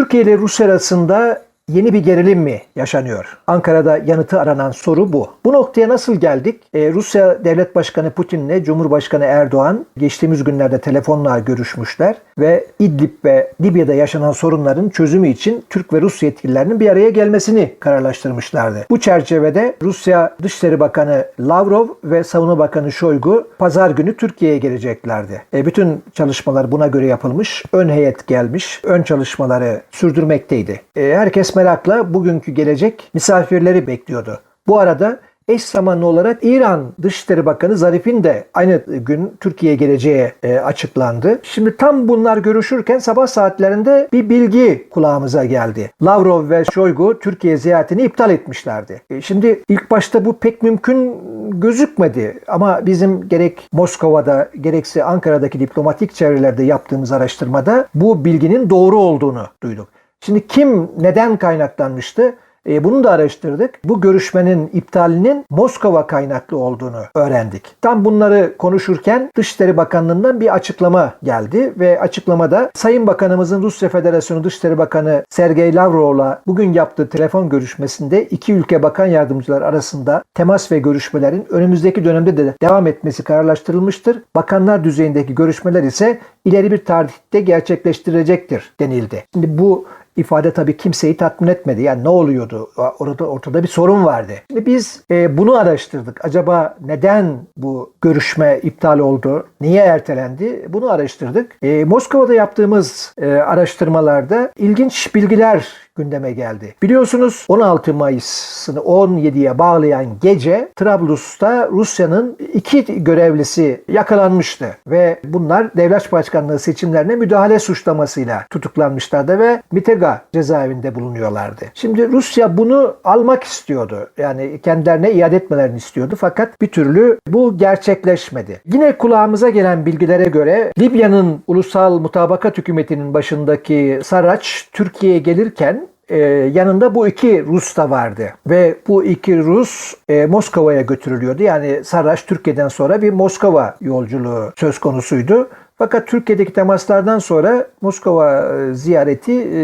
Türkiye ile Rusya arasında yeni bir gerilim mi yaşanıyor? Ankara'da yanıtı aranan soru bu. Bu noktaya nasıl geldik? Ee, Rusya Devlet Başkanı Putin'le Cumhurbaşkanı Erdoğan geçtiğimiz günlerde telefonla görüşmüşler ve İdlib ve Libya'da yaşanan sorunların çözümü için Türk ve Rus yetkililerinin bir araya gelmesini kararlaştırmışlardı. Bu çerçevede Rusya Dışişleri Bakanı Lavrov ve Savunma Bakanı Şoygu pazar günü Türkiye'ye geleceklerdi. E, bütün çalışmalar buna göre yapılmış. Ön heyet gelmiş. Ön çalışmaları sürdürmekteydi. E, herkes merakla bugünkü gelecek misafirleri bekliyordu. Bu arada eş zamanlı olarak İran Dışişleri Bakanı Zarif'in de aynı gün Türkiye'ye geleceği e, açıklandı. Şimdi tam bunlar görüşürken sabah saatlerinde bir bilgi kulağımıza geldi. Lavrov ve Şoygu Türkiye ziyaretini iptal etmişlerdi. E, şimdi ilk başta bu pek mümkün gözükmedi ama bizim gerek Moskova'da gerekse Ankara'daki diplomatik çevrelerde yaptığımız araştırmada bu bilginin doğru olduğunu duyduk. Şimdi kim neden kaynaklanmıştı? E, bunu da araştırdık. Bu görüşmenin iptalinin Moskova kaynaklı olduğunu öğrendik. Tam bunları konuşurken Dışişleri Bakanlığı'ndan bir açıklama geldi ve açıklamada Sayın Bakanımızın Rusya Federasyonu Dışişleri Bakanı Sergey Lavrov'la bugün yaptığı telefon görüşmesinde iki ülke bakan yardımcılar arasında temas ve görüşmelerin önümüzdeki dönemde de devam etmesi kararlaştırılmıştır. Bakanlar düzeyindeki görüşmeler ise ileri bir tarihte gerçekleştirilecektir denildi. Şimdi bu ifade tabii kimseyi tatmin etmedi. Yani ne oluyordu? Orada ortada bir sorun vardı. Şimdi biz e, bunu araştırdık. Acaba neden bu görüşme iptal oldu? Niye ertelendi? Bunu araştırdık. E, Moskova'da yaptığımız e, araştırmalarda ilginç bilgiler gündeme geldi. Biliyorsunuz 16 Mayıs'ını 17'ye bağlayan gece Trablus'ta Rusya'nın iki görevlisi yakalanmıştı ve bunlar devlet başkanlığı seçimlerine müdahale suçlamasıyla tutuklanmışlardı ve Mitega cezaevinde bulunuyorlardı. Şimdi Rusya bunu almak istiyordu. Yani kendilerine iade etmelerini istiyordu fakat bir türlü bu gerçekleşmedi. Yine kulağımıza gelen bilgilere göre Libya'nın ulusal mutabakat hükümetinin başındaki Saraç Türkiye'ye gelirken ee, yanında bu iki Rus da vardı. Ve bu iki Rus e, Moskova'ya götürülüyordu. Yani Sarraç Türkiye'den sonra bir Moskova yolculuğu söz konusuydu. Fakat Türkiye'deki temaslardan sonra Moskova e, ziyareti e,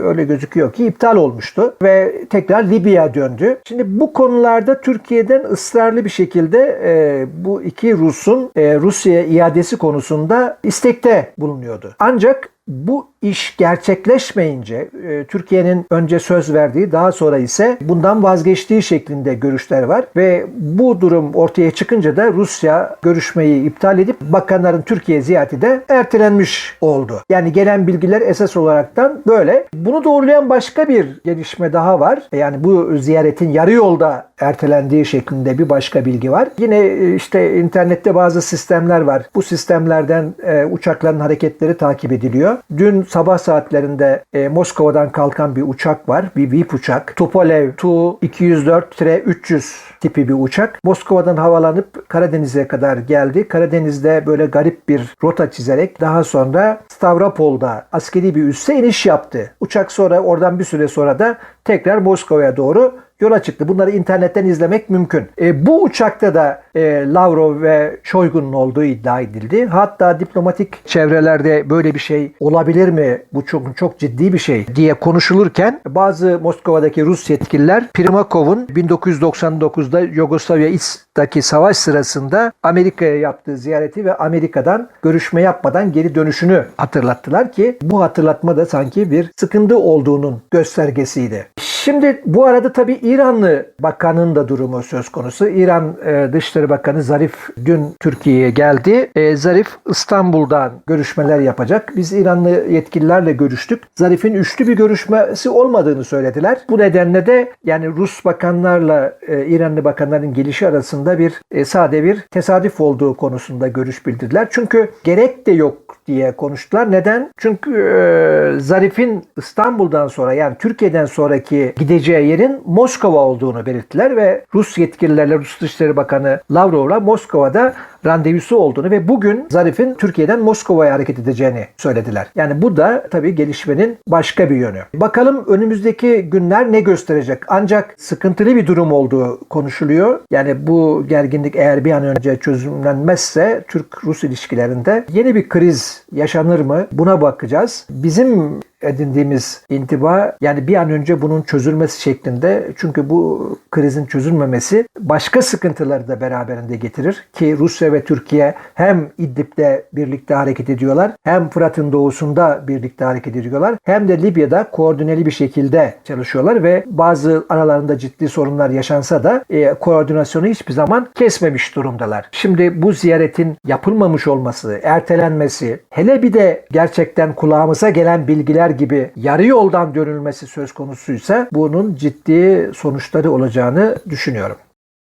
öyle gözüküyor ki iptal olmuştu ve tekrar Libya'ya döndü. Şimdi bu konularda Türkiye'den ısrarlı bir şekilde e, bu iki Rus'un e, Rusya'ya iadesi konusunda istekte bulunuyordu. Ancak bu iş gerçekleşmeyince e, Türkiye'nin önce söz verdiği daha sonra ise bundan vazgeçtiği şeklinde görüşler var ve bu durum ortaya çıkınca da Rusya görüşmeyi iptal edip bakanların Türkiye ziyareti de ertelenmiş oldu. Yani gelen bilgiler esas olaraktan böyle. Bunu doğrulayan başka bir gelişme daha var. Yani bu ziyaretin yarı yolda ertelendiği şeklinde bir başka bilgi var. Yine e, işte internette bazı sistemler var. Bu sistemlerden e, uçakların hareketleri takip ediliyor. Dün sabah saatlerinde e, Moskova'dan kalkan bir uçak var. Bir VIP uçak. Tupolev Tu-204-300 tipi bir uçak. Moskova'dan havalanıp Karadeniz'e kadar geldi. Karadeniz'de böyle garip bir rota çizerek daha sonra Stavropol'da askeri bir üsse iniş yaptı. Uçak sonra oradan bir süre sonra da tekrar Moskova'ya doğru yola çıktı. Bunları internetten izlemek mümkün. E, bu uçakta da e, Lavrov ve Şoygu'nun olduğu iddia edildi. Hatta diplomatik çevrelerde böyle bir şey olabilir mi? Bu çok çok ciddi bir şey diye konuşulurken bazı Moskova'daki Rus yetkililer Primakov'un 1999'da Yugoslavya İç'teki savaş sırasında Amerika'ya yaptığı ziyareti ve Amerika'dan görüşme yapmadan geri dönüşünü hatırlattılar ki bu hatırlatma da sanki bir sıkıntı olduğunun göstergesiydi. Şimdi bu arada tabii İranlı bakanın da durumu söz konusu. İran e, Dışişleri Bakanı Zarif dün Türkiye'ye geldi. E, Zarif İstanbul'dan görüşmeler yapacak. Biz İranlı yetkililerle görüştük. Zarif'in üçlü bir görüşmesi olmadığını söylediler. Bu nedenle de yani Rus bakanlarla e, İranlı bakanların gelişi arasında bir e, sade bir tesadüf olduğu konusunda görüş bildirdiler. Çünkü gerek de yok diye konuştular. Neden? Çünkü e, Zarif'in İstanbul'dan sonra yani Türkiye'den sonraki gideceği yerin Moskova olduğunu belirttiler ve Rus yetkililerle Rus Dışişleri Bakanı Lavrov'la Moskova'da randevusu olduğunu ve bugün Zarif'in Türkiye'den Moskova'ya hareket edeceğini söylediler. Yani bu da tabii gelişmenin başka bir yönü. Bakalım önümüzdeki günler ne gösterecek? Ancak sıkıntılı bir durum olduğu konuşuluyor. Yani bu gerginlik eğer bir an önce çözümlenmezse Türk-Rus ilişkilerinde yeni bir kriz yaşanır mı? Buna bakacağız. Bizim edindiğimiz intiba yani bir an önce bunun çözülmesi şeklinde. Çünkü bu krizin çözülmemesi başka sıkıntıları da beraberinde getirir ki Rusya ve Türkiye hem İdlib'de birlikte hareket ediyorlar hem Fırat'ın doğusunda birlikte hareket ediyorlar hem de Libya'da koordineli bir şekilde çalışıyorlar ve bazı aralarında ciddi sorunlar yaşansa da e, koordinasyonu hiçbir zaman kesmemiş durumdalar. Şimdi bu ziyaretin yapılmamış olması, ertelenmesi, hele bir de gerçekten kulağımıza gelen bilgiler gibi yarı yoldan dönülmesi söz konusuysa bunun ciddi sonuçları olacağını düşünüyorum.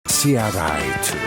CRI